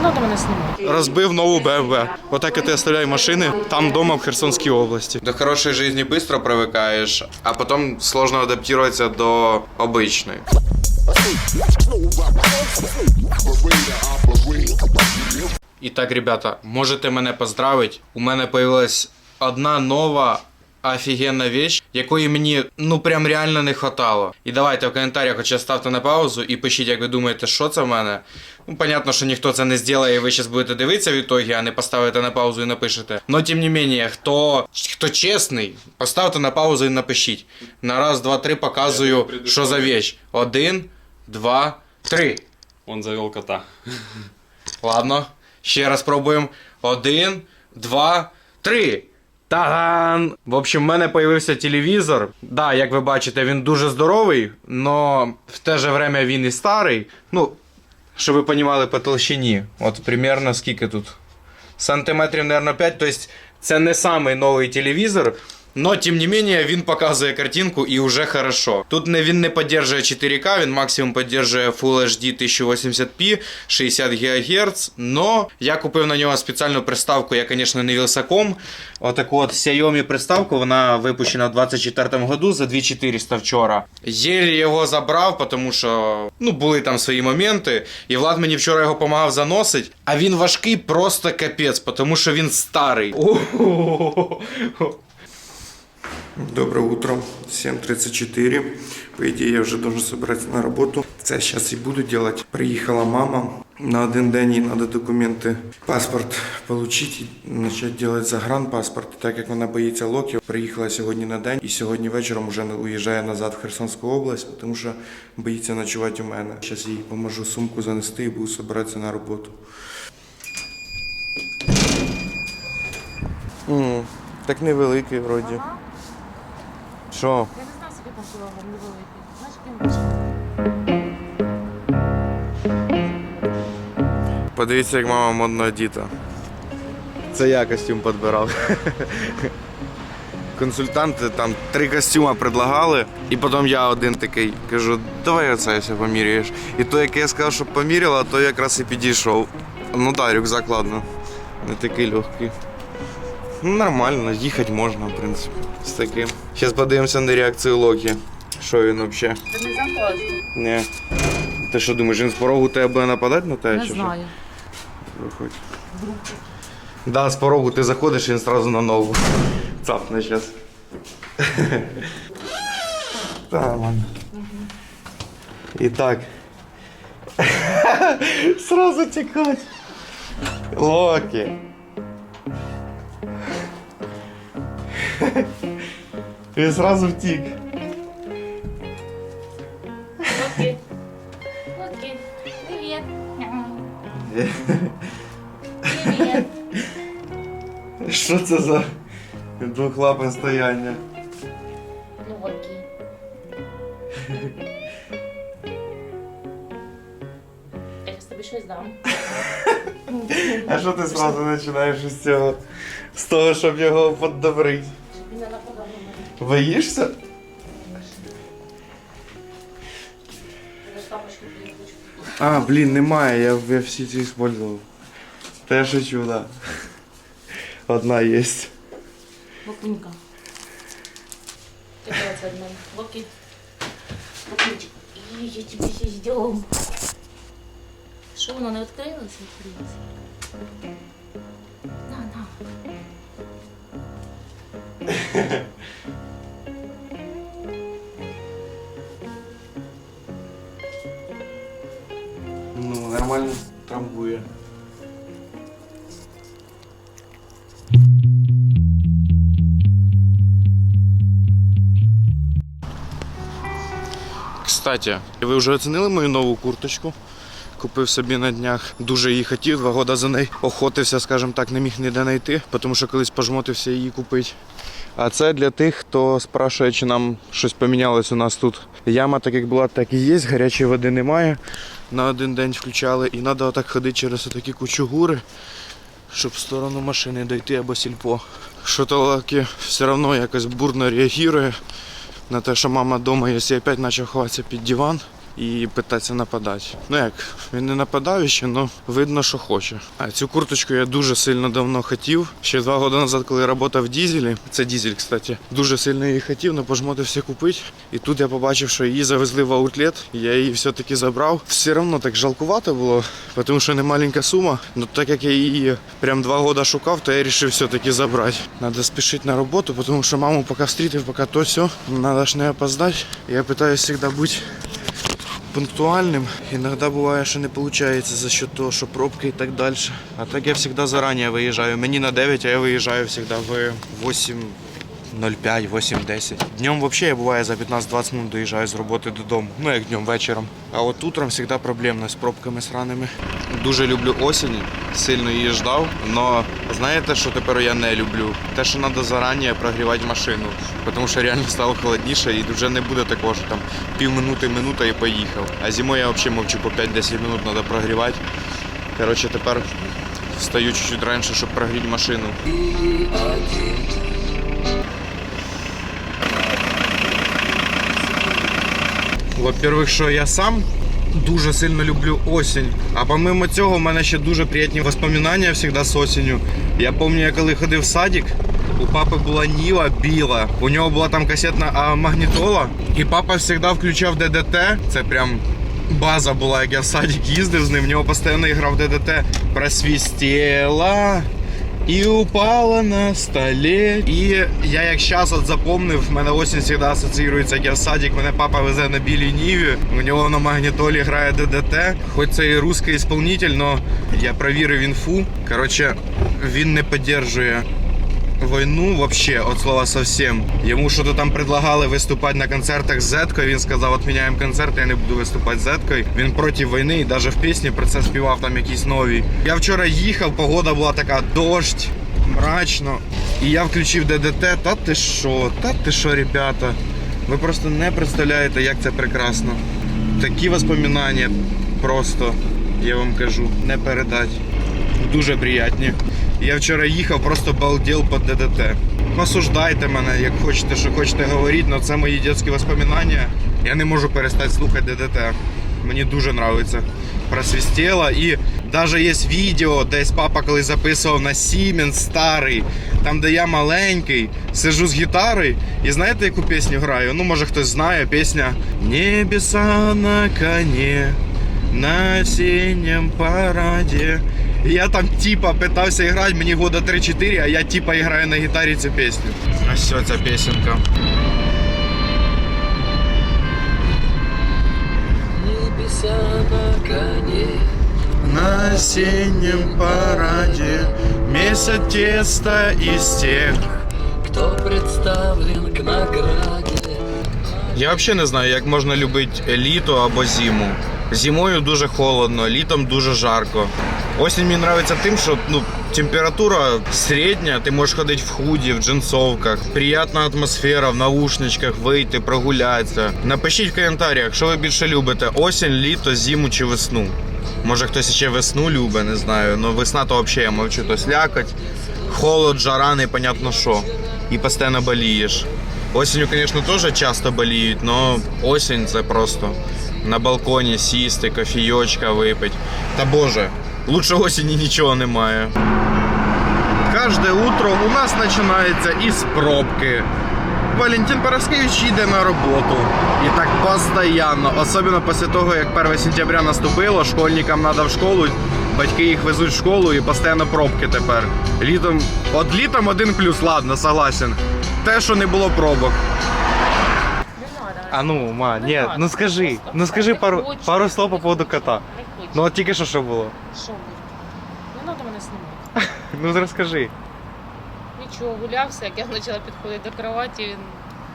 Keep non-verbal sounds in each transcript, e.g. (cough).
треба мене знімати. Розбив нову БМВ. Отак я ти оставляю машини там вдома в Херсонській області. До хорошої житті швидко привикаєш, а потім сложно адаптуватися до обичної. І так, ребята, можете мене поздравити. У мене появилась одна нова офігенна вещь, якої мені ну прям реально не хватало. І давайте в коментарях хоча ставте на паузу і пишіть, як ви думаєте, що це в мене. Ну, понятно, що ніхто це не зробить, і ви зараз будете дивитися в ітогі, а не поставите на паузу і напишете. Но тим не менее, хто, хто чесний, поставте на паузу і напишіть. На раз, два, три показую, що за вещь. Один, два, три. Он завел кота. Ладно, ще раз пробуємо. Один, два, три. Таган! В общем, в мене появився телевізор. Да, як ви бачите, він дуже здоровий, но в те же время він і старий. Ну, щоб ви розуміли по толщині. От примерно скільки тут? Сантиметрів, мабуть, 5. Тобто це не самий новий телевізор. Но, тим не менее, він показує картинку і вже хорошо. Тут не, він не підтримує 4К, він максимум підтримує Full HD 1080p, 60 ГГц. Но я купив на нього спеціальну приставку, я, звісно, не Вілсаком. Отаку от Xiaomi приставку, вона випущена в 24 году за 2400 вчора. Єлі його забрав, тому що ну, були там свої моменти. І Влад мені вчора його допомагав заносити. А він важкий просто капець, тому що він старий. (laughs) Доброе утро, 7.34. По идее, я уже должен собираться на работу. Це сейчас и буду делать. Приїхала мама. На один день їй треба документи, паспорт получить почати делать загранпаспорт. Так як вона боїться локів, приїхала сьогодні на день і сьогодні вечором вже уїжджає назад в Херсонську область, тому що боїться ночувати у мене. Зараз їй поможу сумку занести і буду собиратися на роботу. М, так невеликий вроді. Що? Я не знаю, скільки там кілограм невеликий. Знаєш, Подивіться, як мама модно одіта. Це я костюм підбирав. (laughs) Консультанти там три костюма предлагали, і потім я один такий кажу, давай оце все поміряєш. І той, який я сказав, щоб поміряла, той якраз і підійшов. Ну так, рюкзак, ладно. Не такий легкий. Ну, нормально, їхати можна, в принципі. З таким. Зараз подивимося на реакцію Локі. Що він взагалі? Ти не заходиш? Ні. Ти що думаєш, він з порогу тебе буде нападати на тебе? Не чи що? знаю. Виходь. Да, з порогу ти заходиш, він сразу на нову. Цапне зараз. (laughs) Та, ладно. І так. (laughs) Сразу тікать. Локі. Він сразу втік. Окей. Окей. Привіт. Привіт. Що це за двохлапе стояння? Ну окей. Я зараз тобі щось дам. А що ти сразу починаєш із цього? З того, щоб його поддобрити? Щоб він не нападав на мене. Боїшся? Я ж тапочки тобі хочу. А, блін, немає, я, я всі ці использовал. Та я шучу, да. Одна є. Локунька. Ти це від мене. Локі. Локунчик. І я тобі ще ждем. Що воно не відкрилося? Відкрилося. На, на. Ну, нормально трамбує. Кстати, ви вже оцінили мою нову курточку? Купив собі на днях. Дуже її хотів, два роки за нею охотився, скажімо так, не міг ніде знайти, тому що колись пожмотився її купити. А це для тих, хто спрашує, чи нам щось помінялось у нас тут. Яма так як була, так і є, гарячої води немає. На один день включали і треба отак ходити через отакі кучугури, щоб в сторону машини дойти або сільпо. То все одно якось бурно реагує на те, що мама вдома, якщо я опять почав ховатися під диван. І питатися нападати. Ну як, він не нападаючий, але видно, що хоче. А цю курточку я дуже сильно давно хотів. Ще два роки назад, коли я працював в дізелі, це дізель, кстати, дуже сильно її хотів, але пожмоти всі купити. І тут я побачив, що її завезли в аутлет, і я її все-таки забрав. Все одно так жалкувато було, тому що не маленька сума. Ну так як я її прям два роки шукав, то я вирішив все-таки забрати. Надо спішити на роботу, тому що маму поки встрітив, поки то все. Надо ж не опоздати. Я питаюся завжди бути пунктуальным. Иногда бывает, что не получается за счет того, что пробки и так дальше. А так я всегда заранее выезжаю. Мені на 9, а я выезжаю всегда в 8.05, 8.10. Днем вообще я бывает за 15-20 минут доезжаю з роботи додому. Ну як днем, вечором. А от утром всегда проблемно з пробками сраними. Дуже люблю осінь, сильно її ждав. Но знаєте, що тепер я не люблю? Те, що треба зарані прогрівати машину. Тому що реально стало холодніше і вже не буде такого, що там півминути, минута і поїхав. А зимою я взагалі мовчу по 5-10 минут треба прогрівати. Коротше, тепер встаю чуть-чуть раніше, щоб прогріти машину. Во-первых, що я сам дуже сильно люблю осінь. А помимо цього, в мене ще дуже приємні воспоминання завжди з осінню. Я пам'ятаю, я коли ходив в садик, у папи була Ніла біла. У нього була там касетна магнітола. І папа завжди включав ДДТ. Це прям база була, як я в садик їздив з ним. В нього постійно грав ДДТ. Просвістіла. І упала на столі. І я як зараз от запомнив, в мене осінь завжди асоціюється, як я в садик, мене папа везе на білій ніві. У нього на магнітолі грає ДДТ. Хоч це і русський ісполнитель, але я провірив інфу. Коротше, він не підтримує війну вообще, от слова совсем. Йому що-то там предлагали виступати на концертах з Зеткою. Він сказав, відміняємо концерт, я не буду виступати з Зеткою. Він проти війни і навіть в пісні про це співав там якісь нові. Я вчора їхав, погода була така дощ, мрачно. І я включив ДДТ. Та ти що, та ти що, ребята? Ви просто не представляєте, як це прекрасно. Такі воспоминання просто, я вам кажу, не передати дуже приятні. Я вчора їхав, просто балдел під ДДТ. Осуждайте мене, як хочете, що хочете говорити, але це мої дитячі воспоминання. Я не можу перестати слухати ДДТ. Мені дуже подобається. Просвістіло. І навіть є відео, десь папа коли записував на Siemens старий, там де я маленький, сижу з гітарою. І знаєте, яку пісню граю? Ну, може хтось знає, пісня Небеса на коні на осіннім параді. І я там типа питався грати, мені года 3-4, а я типа граю на гітарі цю пісню. А що ця пісенька? Небеса на коне, На осіннім параді Месяц теста із тех. кто представлен к награде. Я взагалі не знаю, як можна любити літо або зиму. Зимою дуже холодно, літом дуже жарко. Осінь мені подобається тим, що ну, температура середня, ти можеш ходити в худі, в джинсовках, приємна атмосфера, в наушничках, вийти, прогулятися. Напишіть в коментарях, що ви більше любите: осінь, літо, зиму чи весну. Може хтось ще весну любить, не знаю. Ну весна то взагалі я мовчу, то слякать. Холод, жара, непонятно що. І постійно болієш. Осінню, звісно, теж часто боліють, але осінь це просто на балконі сісти, кофійочка випити. Та боже, лучше осені нічого немає. Кожне утро у нас починається із пробки. Валентин Параскевич йде на роботу. І так постійно. Особливо після того, як 1 сентября наступило, школьникам треба в школу, батьки їх везуть в школу і постійно пробки тепер. Літом, от літом один плюс, ладно, согласен. Те, що не було пробок. А ну, ма, ні, ну скажи, ну скажи пару, пару слов по поводу кота. Ну от тільки що що було? Що буде? Не треба мене знімати. (laughs) Ну розкажи. Нічого, гулявся, як я почала підходити до кроваті, він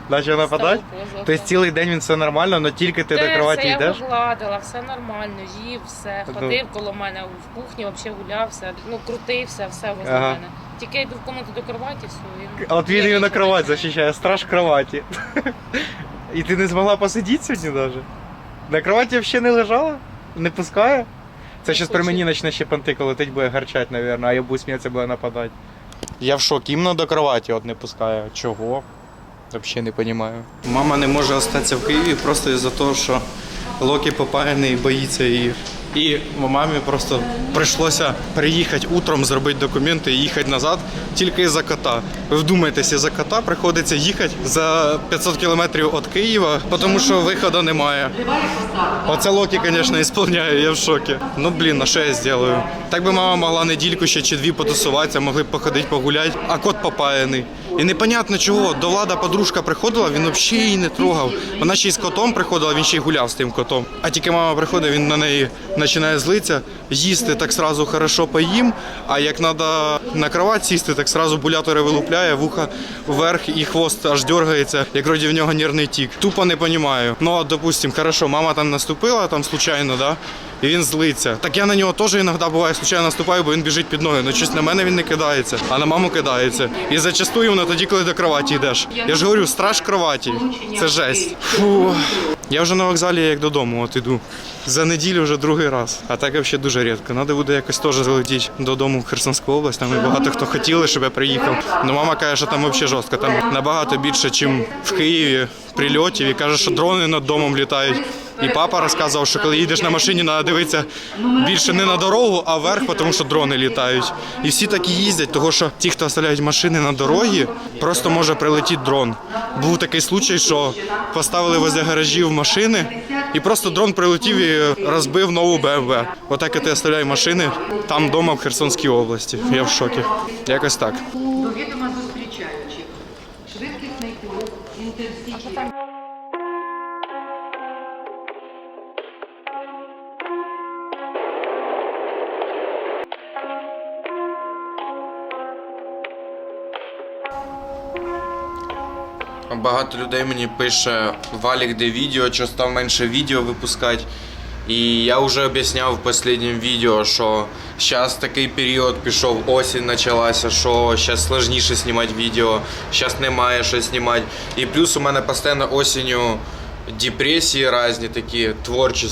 Начав нападати? Тобто цілий день він все нормально, але тільки ти Те, до кроваті все, йдеш? Я гладила, все нормально, їв, все, ходив коло мене в кухні, взагалі гулявся, ну крутився, все возле Ага. мене. Тільки я йду в комнату до кроваті, все. Він... А от він її на кровать захищає, страж кроваті. (laughs) І ти не змогла посидіти сьогодні навіть? На кроваті взагалі не лежала? Не пускає? Це щас при мені почне ще пантика летить, буде гарчать, мабуть, а я буду сміятися, буде нападати. Я в шокі, іменно до кроваті от не пускає. Чого? Взагалі не розумію. Мама не може залишитися в Києві просто із-за того, що Локі попаяний, боїться її. І мамі просто прийшлося приїхати утром, зробити документи і їхати назад тільки із-за кота. Ви вдумайтесь, із-за кота приходиться їхати за 500 кілометрів від Києва, тому що виходу немає. Оце Локі, звісно, ісполняє, я в шокі. Ну блін, а що я зроблю? Так би мама могла недільку ще чи дві потусуватися, могли б походити погуляти, а кот попаяний. І непонятно чого. До влада подружка приходила, він взагалі її не трогав. Вона ще й з котом приходила, він ще й гуляв з тим котом. А тільки мама приходить, він на неї починає злитися, їсти так сразу хорошо поїм. А як треба на кровать сісти, так сразу булятори вилупляє, вуха вверх і хвост аж дергається, як вроді в нього нервний тік. Тупо не розумію. Ну, от, допустим, хорошо, мама там наступила там случайно, да? І він злиться. Так я на нього теж іноді буває случайно наступаю, бо він біжить під ноги. Ну щось на мене він не кидається, а на маму кидається. І зачастую воно тоді, коли до кроваті йдеш. Я ж говорю, страж кроваті. Це жесть. Фу. Я вже на вокзалі як додому, от іду. За неділю вже другий раз. А так взагалі дуже рідко. Надо буде якось теж залетіти додому в Херсонську область. Там і багато хто хотіли, щоб я приїхав. Ну мама каже, що там взагалі жорстко. Там набагато більше, ніж в Києві, прильотів. І каже, що дрони над домом літають. І папа розказував, що коли їдеш на машині, треба дивитися більше не на дорогу, а вверх, тому що дрони літають. І всі так і їздять, тому що ті, хто оставляють машини на дорогі, просто може прилетіти дрон. Був такий случай, що поставили возле гаражів машини, і просто дрон прилетів і розбив нову БМВ. Отак і ти оставляй машини там вдома в Херсонській області. Я в шокі. Якось так. до відома зустрічаючих. Швидкісний курс, інтерсіті. Багато людей мені пише Валік, де відео, що став менше відео випускати. І я вже об'ясняв в останньому відео, що зараз такий період пішов, осінь почалася, що зараз складніше знімати відео, зараз немає що знімати. І плюс у мене постійно осінню депресії різні такі творчі.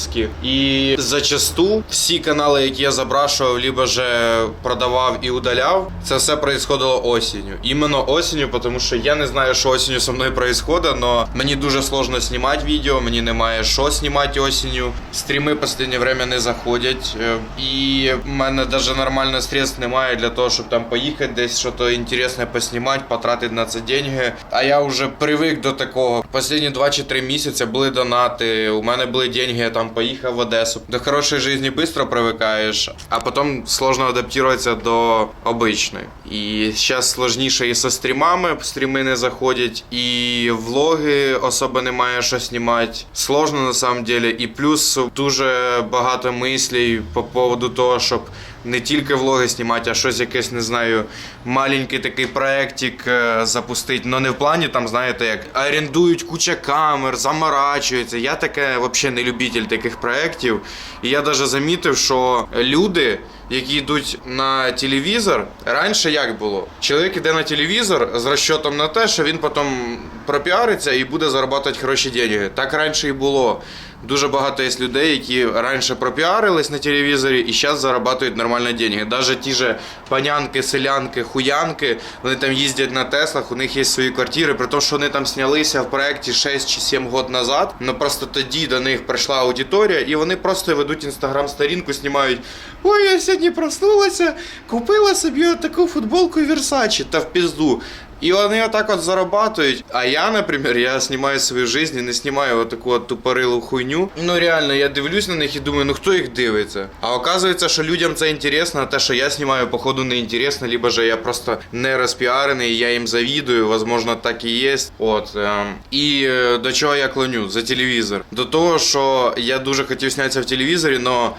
І зачасту всі канали, які я забрашував, либо же продавав і удаляв, це все происходило осінню. Іменно осінню, тому що я не знаю, що осінню зі мною происходить, але мені дуже сложно знімати відео, мені немає що знімати осінню. Стріми в останнє время не заходять. І в мене навіть нормально средств немає для того, щоб там поїхати десь щось інтересне поснімати, потратити на це деньги. А я вже привик до такого. Останні 2 чи 3 місяці були донати, у мене були деньги, я там поїхав в Одесу. До хорошої житті швидко привикаєш, а потім сложно адаптуватися до обичної. І зараз складніше і зі стрімами, стріми не заходять, і влоги особо немає що знімати. Сложно на самом деле. І плюс дуже багато мислей по поводу того, щоб не тільки влоги знімати, а щось якесь, не знаю, маленький такий проєктик е, запустити. Ну не в плані там, знаєте, як орендують куча камер, заморачуються. Я таке взагалі не любитель таких проєктів. І я навіть замітив, що люди. Які йдуть на телевізор, раніше як було? Чоловік іде на телевізор з розчотом на те, що він потім пропіариться і буде заробляти хороші деньги. Так раніше і було. Дуже багато є людей, які раніше пропіарились на телевізорі і зараз заробляють нормально деньги. Навіть ті же панянки, селянки, хуянки, вони там їздять на Теслах, у них є свої квартири, при тому, що вони там знялися в проєкті 6 чи 7 років назад. Ну просто тоді до них прийшла аудиторія, і вони просто ведуть інстаграм-сторінку, знімають. Ой, я сьогодні проснулася, купила собі таку футболку Versace та в пізду. І вони отак от зарабатують. А я, наприклад, я знімаю свою жизнь і не знімаю отаку от тупорилу хуйню. Ну реально, я дивлюсь на них і думаю, ну хто їх дивиться? А оказується, що людям це інтересно, а те, що я знімаю, походу не інтересно, либо же я просто не розпіарений, я їм завідую, возможно, так і є. От. Ем. І е, до чого я клоню? За телевізор. До того, що я дуже хотів знятися в телевізорі, але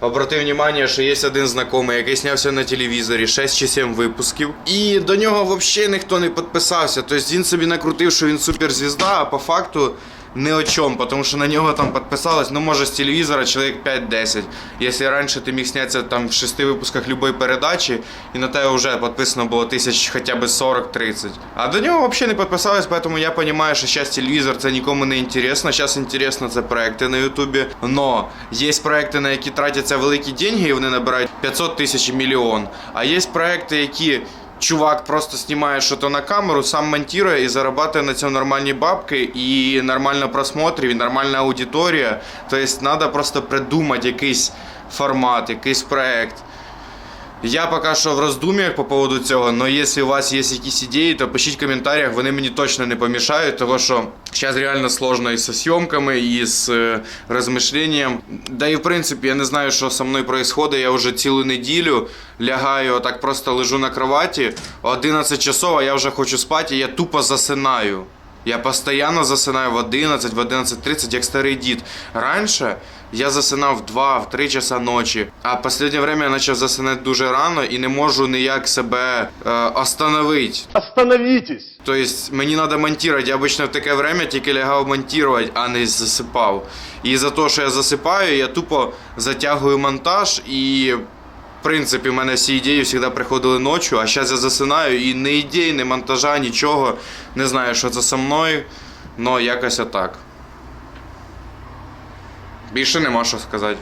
Обратив внимание, що є один знайомий, який знявся на телевізорі 6 чи 7 випусків. І до нього взагалі ніхто не підписався. Тобто він собі накрутив, що він суперзвізда, а по факту ні о чому, тому що на нього там підписалось, ну може з телевізора чоловік 5-10. Якщо раніше ти міг знятися там в 6 випусках любої передачі, і на тебе вже підписано було тисяч хоча б 40-30. А до нього взагалі не підписалось, тому я розумію, що зараз телевізор це нікому не інтересно. Зараз інтересно це проекти на Ютубі. Но є проекти, на які тратяться великі деньги, і вони набирають 500 тисяч і мільйон. А є проекти, які чувак просто знімає щось на камеру, сам монтує і зарабатує на цьому нормальні бабки, і нормально просмотрів, і нормальна аудиторія. Тобто треба просто придумати якийсь формат, якийсь проект. Я поки що в роздум'ях по поводу цього, але якщо у вас є якісь ідеї, то пишіть в коментарях, вони мені точно не помішають, тому що зараз реально сложно і зі зйомками, і з е, розмишленням. Да і в принципі я не знаю, що зі мною відбувається. Я вже цілу неділю лягаю, отак просто лежу на кроваті, 11 часов, а я вже хочу спати, і я тупо засинаю. Я постійно засинаю в 11, в 11.30, як старий дід. Раніше я засинав в 2, в 3 часа ночі, а в останнє время я почав засинати дуже рано і не можу ніяк себе е, остановити. Остановитесь! Тобто мені треба монтувати. Я обычно в таке время тільки лягав монтувати, а не засипав. І за те, що я засипаю, я тупо затягую монтаж і. Принципі, в мене всі ідеї завжди приходили ночі, а зараз я засинаю і не ідей, ні монтажа, нічого. Не знаю, що це со мною, але якось отак. Більше нема що сказати.